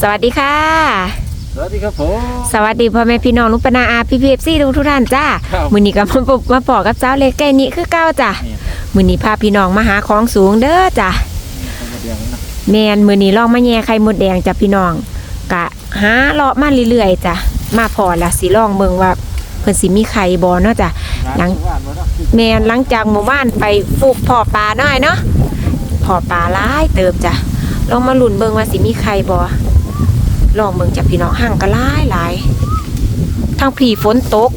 สวัสดีค่ะ สวัสดีครับผม สวัสดีพ่อแม่พี่น้องลุงปนาอาพี่พีเอฟซีทุกทุกท่านจ้าครับ มือนี้กับมาปมาปอกับเจ้าเล็กแก่นี้คือเก้าจ้ะนี่มือนี้พาพี่น้องมาหาของสูงเด้อจ้ะเป็นกระเดียงนะแมนมือนี้ลองมาแย่ไข่มดแดงจ้ะพี่น้อง กะหาเลาะมาเรื่อยๆจ้ะมาพอละสิลองเบิ่งว่าเพิ่นสิมีไข่บ่เนาะจ้ะ หลังว่านวะเนาะแมนหลังจากหมู่บ้านไปฟูกพ่อปลาหน่อยเนาะพ่อปลาหลายเติบจ้ะลองมาลุ้นเบิ่งว่าสิมีไข่บ่ ลองเบิ่งจ้ะพี่น้องห่างก็หลายหลายทั้งผีฝนตก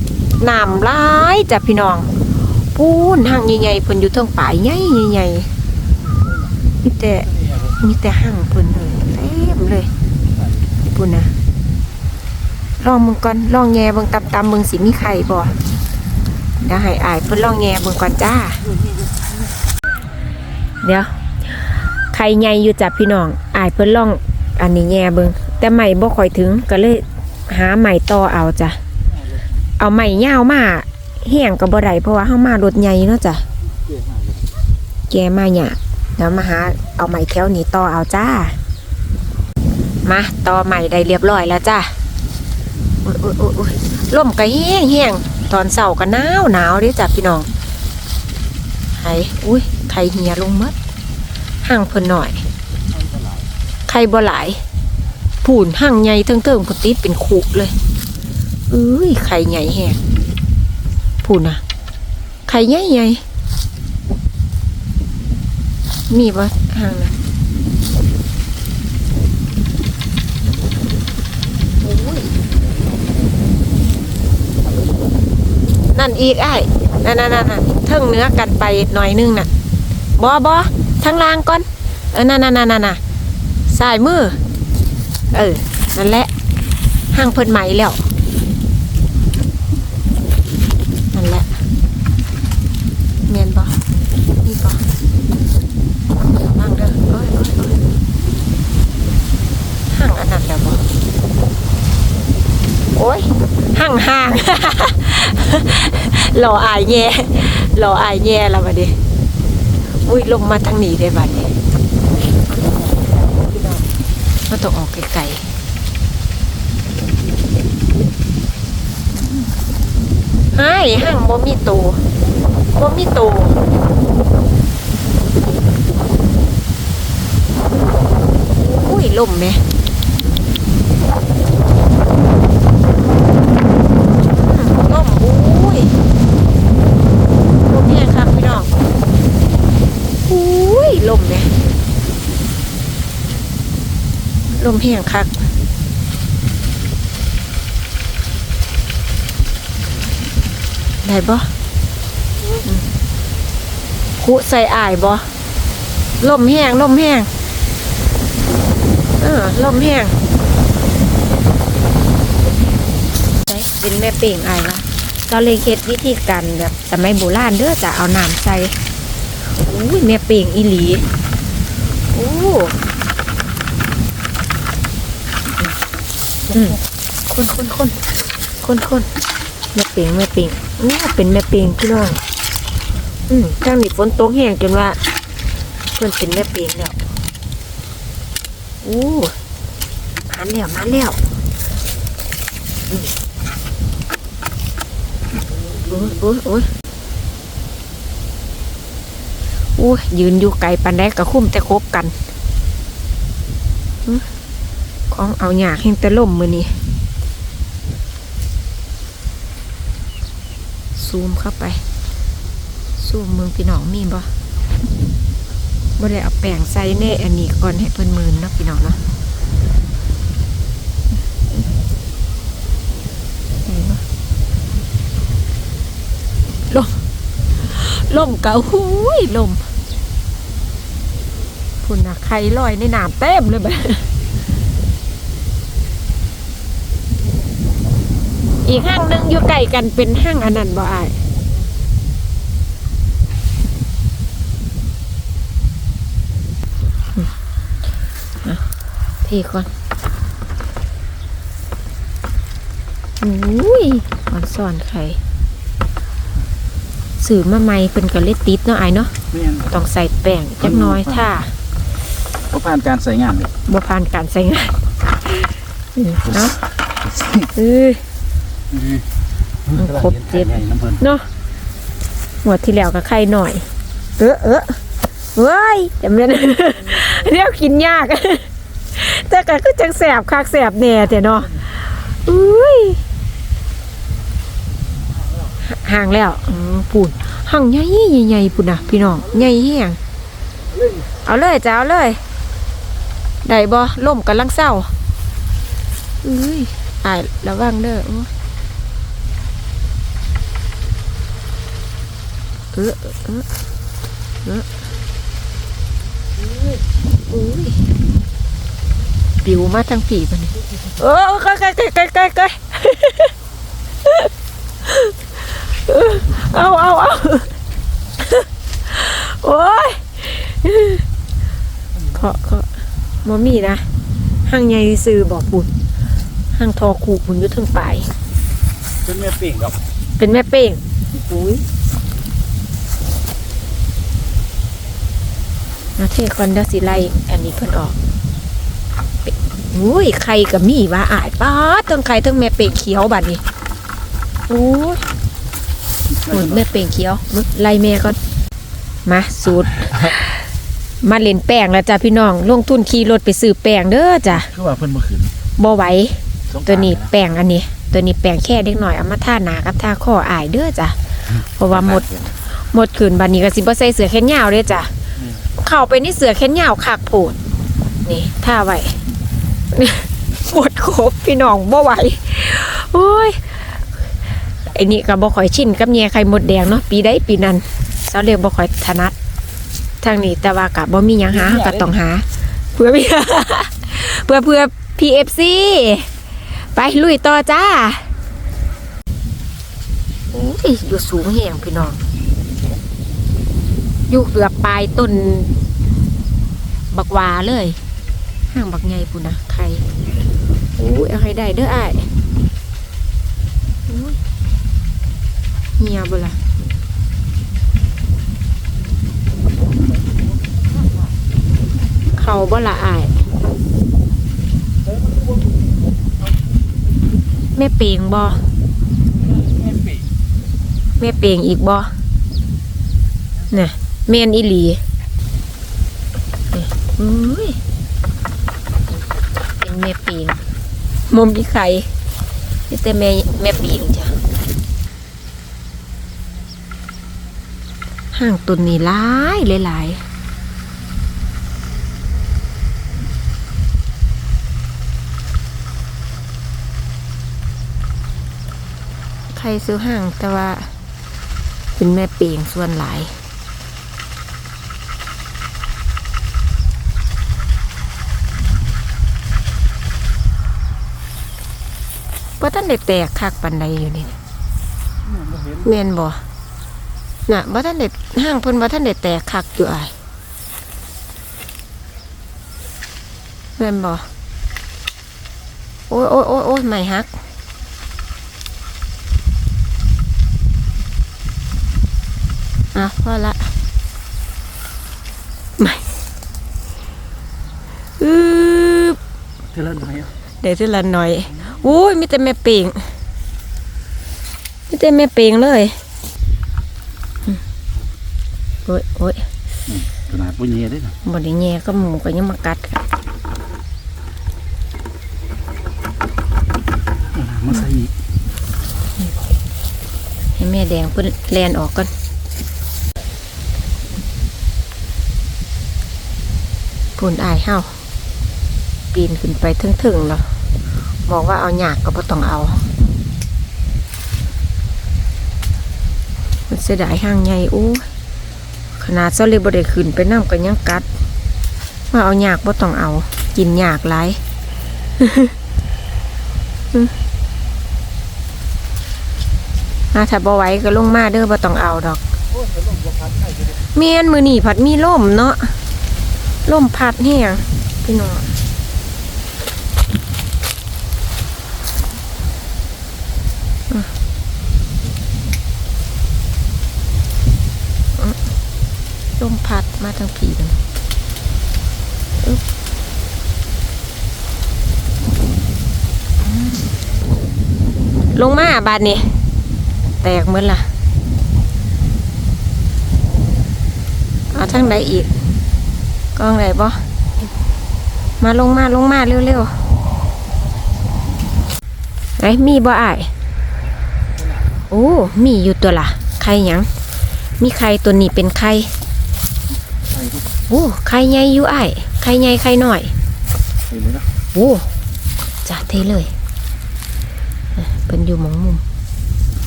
น้ำหลายจ้ะพี่น้องปูนห่างใหญ่ๆเพิ่นอยู่เทิงป่ายใหญ่ๆมีแต่มีแต่ห่างเพิ่นเลยเต็มเลยปุ่นนะลองมึงก่อนลองแย่เบิ่งตำๆเบิ่งสิมีไข่บ่เดี๋ยวให้อายเพิ่นลองแย่เบิ่งก่อนจ้า เดี๋ยวไข่ใหญ่อยู่จ้ะพี่น้องอายเพิ่นลองอันนี้แย่เบิ่ง แต่ใหม่บ่ค่อยถึงก็เลยหาใหม่ต่อเอาจ้ะเอาใหม่ยาวมาแห้งก็บ่ได้เพราะว่าเฮามารถใหญ่เนาะจ้ะแกมาเนี่ยเดี๋ยวมาหาเอาใหม่แถวนี้ต่อเอาจ้ามาต่อใหม่ได้เรียบร้อยแล้วจ้าโอ้ยโอ้ยโอ้ยโอ้ยลมก็แห้งแห้งตอนเสาร์ก็หนาวหนาวเด้จ้ะพี่น้องไข่อุ้ยไข่เหียลงหมดห่างเพิ่นหน่อย ไข่บ่หลาย ผูนห่างใหญ่เทิงๆพุ่นติดเป็นขุเลยเอ้ยไข่ใหญ่แฮงผูนน่ะไข่ใหญ่ใหญ่มีบ่ห่างนะนั่นอีกไอ้นั่นนั่นนั่นนั่นเทิงเนื้อกันไปหน่อยนึงน่ะบอบอทั้งล่างก่อน เออนั่นนั่นนั่นนั่นน่ะสายมือ เออ นั่นแหละห้างเพิ่นใหม่แล้ว นั่นแหละเมียนบ่นี่บ่นั่งเด้อเอ้ยเอ้ยเอ้ยห้างอันนั้นแล้วบ่โอ้ยห้างห้างหล่ออายแย่หล่ออายแย่แล้วบัดนี้อุ้ยลงมาทางนี้ได้บัดนี้ มันต้องออกไกลๆไอ้ห้างบ่มีตูบ่มีตูอุ้ยลมไหมลมอุ้ยลมแห้งครับพี่น้องอุ้ยลมไหม ลมแห้งคักได้บ่อืมคุใส่อายบ่ลมแห้งลมแห้งเออลมแห้งไเป็นแม่เป่งอายละเราเลยเฮ็ดวิธีการแบบสมัยโบราณเด้อจะเอาน้ำใส่อุ้ยแม่เป่งอีหลีอู้ อืมคนคนคนคนคนแม่ปิงแม่ปิงอู้เป็นแม่ปิงพี่น้องอืมทางนี้ฝนตกแห้งจนว่าเพื่อนเป็นแม่ปิงแล้วอู้มาแล้วมาแล้วโอ้ยโอ้ยโอ้ยโอ้ยยืนอยู่ไกลปันแดกกับคุ้มแต่คบกัน ของเอาหยากแห่งต่ล่มมือนี้ซูมเข้าไป ซูมเมืองพี่น้องมีบ่บ่ได้เอาแป้งใส่แน่อันนี้ก่อนให้เพิ่นมืนเนาะพี่น้องเนาะลมลมกะหูยลมคุณนะไข่ลอยในน้ำเต็มเลยแบบ อีกห้างหนึงอยู่ใกล้กันเป็นห้างอันนั้นบ่อายอืมอะพี่ก่อนอุ้ยอ่อนซ่อนไข่สื่อมาใหม่เป็นกระเล็ดติดเนาะไอายเนาะแม่นต้องใส่แป้งจักหน้อยถ้าก็ผ่านการใส่งานเลยบ่ผ่านการใส่งานอืมเนาะเอ้ย ครบเจ็ดใหญ่น้ำเพิ่นเนาะหัวดที่แล้วก็ไข่หน่อย เออเออเว้ยจำเป็นเรียกกินยาก แต่ก็คือจังแสบคักแสบแหน่แต่เนาะอุ้ยห่างแล้วอืมปูนห่างใหญ่ใหญ่ๆปูนนะพี่น้องใหญ่แห้งเอาเลยจ้าเอาเลยได้บ่ล่มกันลังเศร้าอุ้ยอายระวังเด้อโอ้ย เออเออเออเอออุ้ยปิวมาทั้งผีมันนี่เออใกล้ใกล้ใกล้ใกล้ใกล้ใกล้เอาเอาเอาโอ้ยเคาะเคาะมมีนะห้างใหญ่ซื้อบอกบุญห้างทอคูบุญอยุทธงปลายเป็นแม่เป่งดอกเป็นแม่เป้งอุ้ย นาเทคอนเดอร์สิไลอันนี้เพิ่นออกเป็นอุ้ยไข่กับมีว่าอายป้าดทั้งไข่ทั้งแม่เป้งเขียวบัดนี้โอ้ยโอ้ยแม่เป้งเขียวมึกไล่แม่ก่อนมาสูตรมาเล่นแป้งแล้วจ้ะพี่น้องลงทุนขี่รถไปซื้อแป้งเด้อจ้ะคือว่าเพิ่นบ่ขึ้นบ่ไหวสงกรานต์ตัวนี้แป้งอันนี้ ตัวนี้แป้งแค่เล็กหน่อยเอามาทาหนากับทาข้ออายเด้อจ้ะเพราะว่าหมดหมดขืนบันนี้ก็สิบ่ใส่เสื้อแขนยาวเด้อจ้ะ เข้าไปนี่เสื้อแขนยาวคักโพดนี่ท่าไว้หมดครบพี่น้องบ่ไหวโอ้ยไอ้นี่ก็บ่ค่อยชินกับแย่ไข่มดแดงเนาะปีใดปีนั้นเสาเรียกบ่ค่อยถนัดทางนี้แต่ว่าก็บ่มีหยังหาก็ต้องหา เพื่อเพื่อเพื่อ PFC ไปลุยต่อจ้าโอ้ยอยู่สูงแหงพี่น้อง อยู่เกือบปลายต้นบักหวาเลยห่างบักไงปุ่นนะใครโอ้ยเอาให้ได้เด้ออ้ายโอ้ยเงียบละเขาบ่ละอ้ายแม่เปียงบ่แม่ปิ่งแม่เปียงอีกบ่น่ะ แม่นอีหลีนี่อุ้ยเป็นแม่เปียงมมมีไข่นี่แต่แม่แม่เปียงจ้ะห่างตุนนี่หลายหลายๆไข่ซื้อห่างแต่ว่าเป็นแม่เปียงส่วนหลาย เพราท่านได้แตกคักปันใดอยู่นี่เมนบ่น่ะบ่ท่านได้ห้างเพิ่นบ่ท่านได้แตกคักอยู่ไอ้ายแม่นบ่โอ้ยโอ้ยโอ้ยโอ้ยไม่ฮักอะพอละไม่อือเท่านั้นไหมอะ เดี๋ยวทีละหน่อยอุ้ยมีแต่แม่เป่งมีแต่แม่เป่งเลยโอ้ยโอ้ยขนาดบ่เหี่ยเด้อนะบไดแง่ก็หมูก็ยังมากัดอาน้ำมาใส่ให้แม่แดงเพิ่นแลนออกก่อนปุ่นอายเฮา ปีนขึ้นไปถึงๆแล้วบอกว่าเอาหยากก็บ่ต้องเอามันเสียดายห่างใหญ่โอ้ขนาดเซาเลยบ่ได้ขึ้นไปน้ำก็ยังกัดว่าเอาหยากบ่ต้องเอา กินหยากหลายอาถ้าบ่ไหวก็ลงมาเด้อบ่ต้องเอาดอกเมียนมือหนีผัดมีล่มเนาะล่มพัดแห้งพี่น้องอะอะล่มพัด มาทางผีมันอึ๊บลงมาบาดนี้แตกเหมดล่ะเอาทั้งใดอีกกองไหนบ่มาลงมาลงมาเร็วๆไหนมีบ่อ้ายโอ้มีอยู่ตัวล่ะ ไข่ยัง มีไข่ตัวนี้เป็นไข่ใคร โอ้ไข่ใหญ่อยู่อ้ายไข่ใหญ่ไข่น้อยใช่เลยนะโอ้จ้าเทเลยอะเป็นอยู่หมองมุม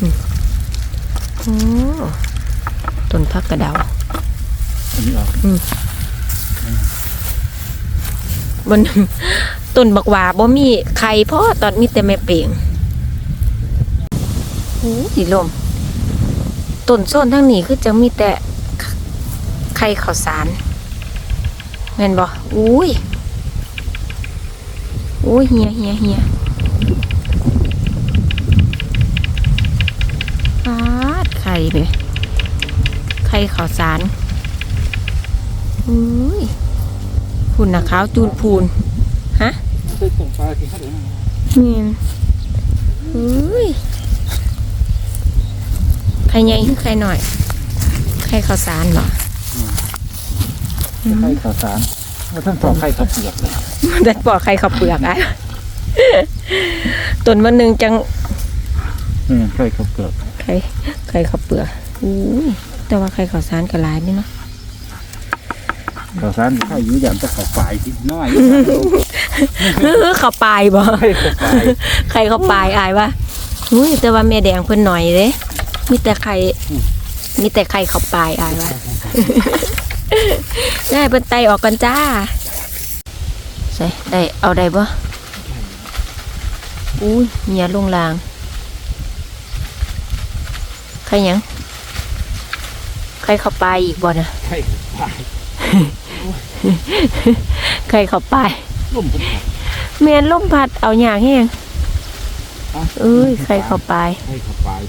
อืมโอ้ต้นพักกระเดาอันนี้เอาบนต้นบักหว่าบ่มีไข่เพราะตอนมีแต่แม่เป่งโอ้ยลมต้นโซนทั้งนี้คือจะมีแต่ไข่ข้าวสาร แม่นบ่อุ้ยโอ้ยเฮียเฮียเฮียปาดไข่ไปไข่ข้าวสารอุ้ยพุ่นนะขาวจูนพูนฮะใส่ต้มปลาที่เขาเดี๋ยวนะนี่นเฮ้ยใครใหญ่คือใครหน่อยใครข้าวสารเหรอ ไข่ข้าวสารแล้วท่านต่อไข่ข้าวเปลือกเลยดัดปอกใครข้าวเปลือกอะต้นวันหนึ่งจังนี่ไข่ข้าวเปลือกใครใครข้าวเปลือกอุ้ยแต่ว่าใครข้าวสารก็หลายนี่เนาะข้าวสารไข่อยู่อย่างจะข้าวปลายที่น้อยเฮ้อข้าวปลายบ่ไข่ข้าวปลายใครข้าวปลายอายว่าอุ้ยแต่ว่าแม่แดงเพิ่นหน่อยเด้มีแต่ไข่มีแต่ไข่ข้าวปลายอายว่า ได้เป็นไตออกกันจ้าใส่ได้เอาได้บ่อุ้ยเมียลงลางใครหยังใครเข้าไปอีกบ่นะไข่ข้าวปลายใครเข้าไปล่มเป็นผักเมียนลมพัดเอาอย่างแห้งเอ้ยใครเข้าไปไข่ข้าวปลาย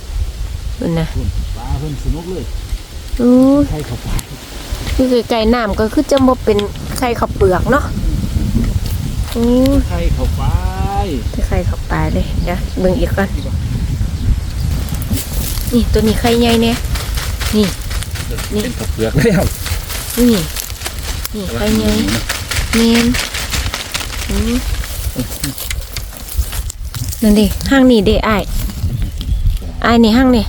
นั่นนะเพิ่นปลาเพิ่นสนุกเลยอู้ยไข่ข้าวปลาย คือไก่น้ำก็คือจะบ่เป็นไข่ข้าวเปลือกเนาะอู้ยไข่ข้าวปลายไข่ข้าวปลาเลยเดี๋ยวเบิ่งอีกก่อนนี่ตัวนี้ไข่ใหญ่เนี่ยนี่ นี่ เป็นข้าวเปลือกแล้วนี่นี่ไข่ใหญ่เนียนอือนั่นดิห้างนี่เด้อ้ายอ้ายนี่ห้างนี่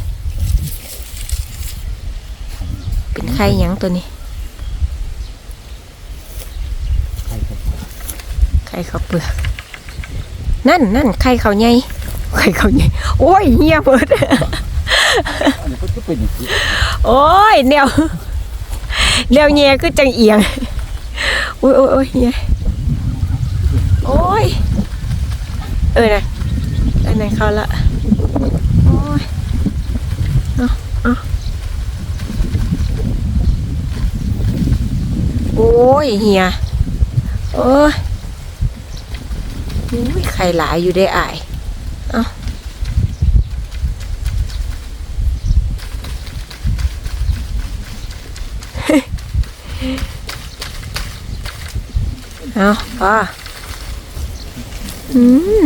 เป็นไข่หยังตัวนี้ ไข่ข้าวเปลือกนั่นนั่นไข่ข้าวใหญ่ไข่ข้าวใหญ่โอ้ยเฮียเบิดอันนี้ก็เป็นอย่างนี้โอ้ยแนวแนวแย่คือจังเอียงโอ้ยโอ้ยโอ้ยเฮียโอ้ยเออนะอันนั้นเขาละโอ้ยเอาเอาโอ้ยเฮียโอ้ย อุ้ยไข่หลายอยู่ได้อายเอาเอาพออืม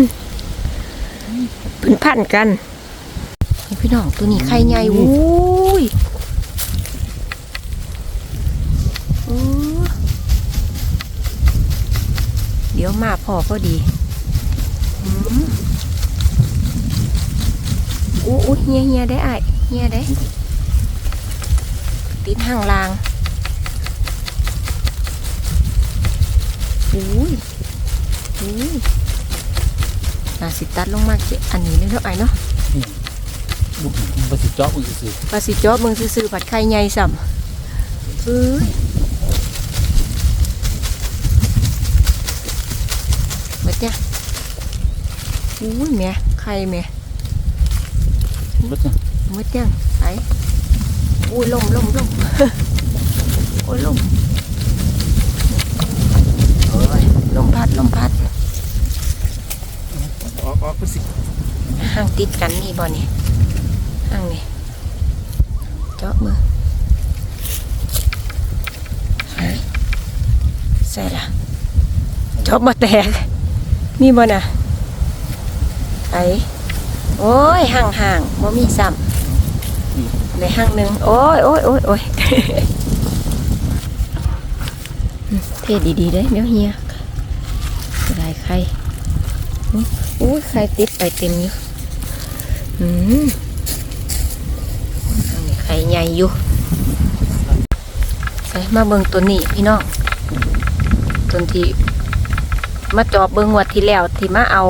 เป็นพันกันนี่พี่น้องตัวนี้ไข่ใหญ่วุ้ยโอ้เดี๋ยวมาพอก็ดีอืม อู้อู้เฮียเฮียได้ไอายเฮียได้ติดห้างลางอุ้ยอุ้ยน่าสิตัดลงมาเจ็อันนี้เลยเนาะไอ้เนาะบุกมาสิเจาะมันสิภาสิจอบมึงซื้อๆผัดไข่ใหญ่สัมเอ้ยเบิดเนี่ย อุ้ยแม่ไข่แม่รถเนี่ยเบิดยังไปอุ้ยลมลมลมโอ้ยลมโอ้ยลมพัดลมพัดออกออกไปสิห้างติดกันนี่บ่นี่ห้างนี่เจาะมือหายใส่ละเจาะมาแตกมีบ่น่ะไอโอ้ยห่างห่างๆบ่มีซ้ำเลยห่างหนึ่งโอ้ยโอ้ยโอ้ยโอ้ยเทดีๆเด้เดี๋ยวเฮียจะได้ไข่อุ้ยไข่ติดไปเต็มอยู่อืมไข่ใหญ่อยู่ใส่มาเบิ่งตัวนี้พี่น้องตัวที่มาจอบเบิ่งงวัดที่แล้วที่มาเอา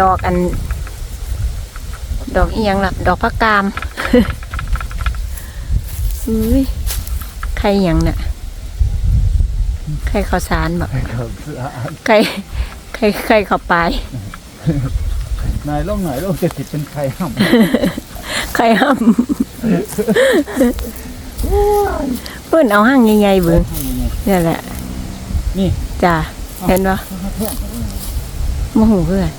ดอกอัน ดอกอีหยังล่ะดอกพักกามอุ้ยไข่หยังน่ะไข่ข้าวสารบ่ครับไข่ไข่ไข่ข้าวปลายนายลงหน่อยลงจะติดเป็นใครห้ามไข่ห้ำเพิ่นเอาห้างใหญ่ๆเบิ่งนี่แหละ นี่จ้าเห็นบ่โมโหเพื่อน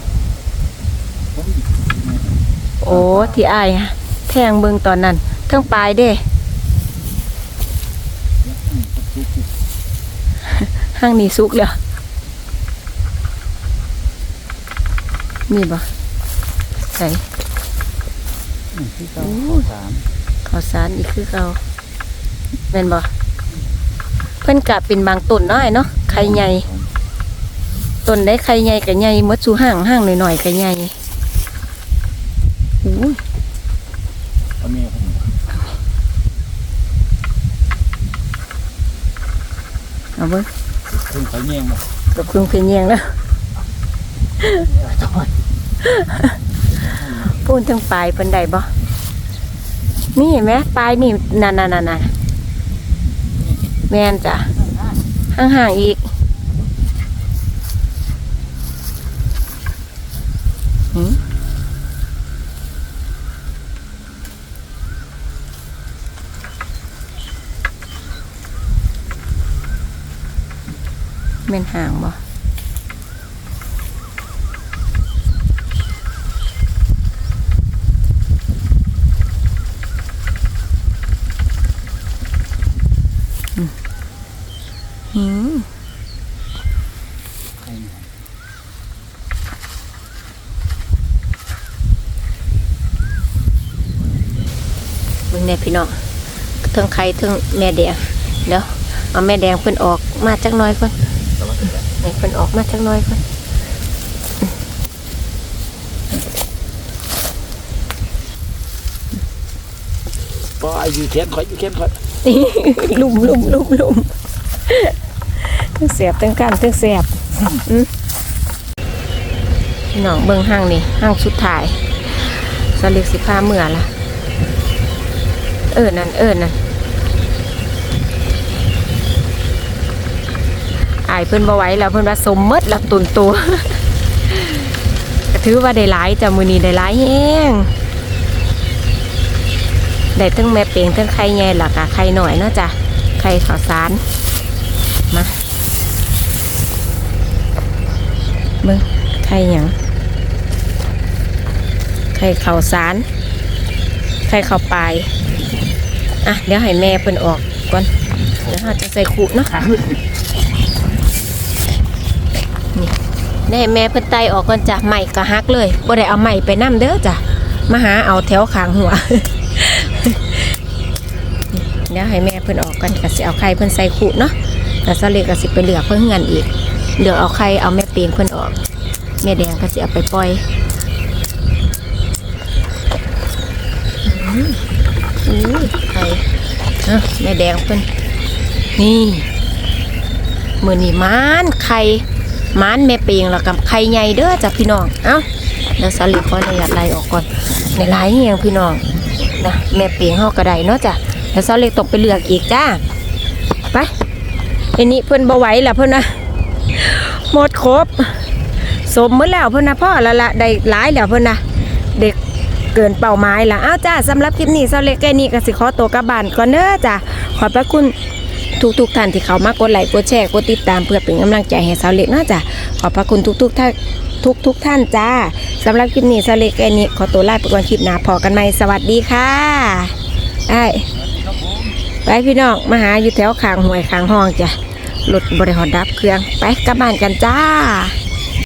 โอ้ที่อายฮะแทงเบิ่งตอนนั้นเทั้งปลายเด้ห้างนี้สุกแล้วนี่บ่ใส่ที่เก้าสามข้าวสารอีกคือเก่าแม่นบ่เพิ่นกะเป็นบางต้นน้อยเนาะไข่ใหญ่ต้นได้ไข่ใหญ่ก็ใหญ่หมดสู่ห่างห่างหน่อยๆก็ใหญ่อู้ย เอาเมียผมเอาเบิ่งเพิ่งเขาแย่งมากับเครื่องเพียงแยงแล้วพูนทั้งปลายเพิ่นได้บ่ นี่เห็นไหมปลายนี่นั่นๆๆๆแม่นจ้ะห่างๆอีกหืม แม่นห่างบ่หืมเบิ่งแน่พี่น้องเทิงไข่เทิงแม่แดงเดี๋ยวเอาแม่แดงเพิ่นออกมาจักหน้อยก่อน ให้เพิ่นออกมาจักน้อยก่อนปอยอยู่แขนคอยอยู่แขนคอยลุ่มลุ่มลุ่มลุ่มทั้งเสียบทั้งกันทั้งเสียบพี่น้องเบิ่งห้างนี่ห้างสุดท้ายสลิกสิพาเมื่อละเออนั่นเออนั่น อายเพิ่นบ่ไหวแล้วเพิ่นว่าสมมติละตุนตัวถือว่าได้หลายจ้ะมือนี้ได้หลายแฮงได้ทั้งแม่เปียงทั้งไข่ใหญ่หลักอะไข่หน่อยเนาะจ้ะไข่ข้าวสารมาเบิ่งไข่หยังไข่ข้าวสารไข่ข้าวปลายอะเดี๋ยวให้แม่เพิ่นออกก่อนเดี๋ยวเราจะใส่ขุเนาะ ได้แม่เพิ่นไตออกก่อนจ้ะใหม่ก็ฮักเลยบ่ได้เอาใหม่ไปนํเด้อจ้ะมาหาเอาแถวขางหัวเดี๋ยวให้แม่เพิ่นออกกันก็สิเอาไข่เพิ่นใส่ขุเนาะแต่สะเล็กก็สิไปเหลือเพิ่นเงินอีกเหลือเอาไข่เอาแม่เปียงเพิ่นออกแม่แดงก็สิเอาไปปล่อยอืมอุ้ยไข่อะแม่แดงเพิ่นนี่มื้อนี้มานไข่ มานแม่เปียงแล้วกับไข่ใหญ่เด้อจ้ะพี่น้อง เอ้าเดี๋ยวสลิขออนุญาตไล่ออกก่อน ในไล่เฮียงพี่น้องนะแม่เปียงเฮาก็ได้เนาะจ้ะเดี๋ยวสลิตกไปเลือกอีกจ้าไปอันนี้เพิ่นบ่ไหวแล้วเพิ่นนะหมดครบสมหมดแล้วเพิ่นนะพ่อและละได้หลายแล้วเพิ่นนะเด็กเกินเป้าหมายละอ้าวจ้าสำหรับคลิปนี้สลิแค่นี้ก็สิขอตัวกลับบ้านก่อนเด้อจ้ะขอบพระคุณ ทุกทุกๆท่านที่เขามากดไลค์กดแชร์กดติดตามเพื่อเป็นกำลังใจให้สาวเล็กนะจ๊ะขอบพระคุณทุกทุกๆท่านทุกทุกๆท่านจ้าสำหรับคลิปนี้สาวเล็กแค่นี้ขอตัวลาไปก่อนคลิปหน้าพอกันใหม่สวัสดีค่ะไอ้ไปพี่น้องมาหาอยู่แถวขางหวยขางห้องจ้ะรถบริหารดับเครื่องไปกลับบ้านกันจ้า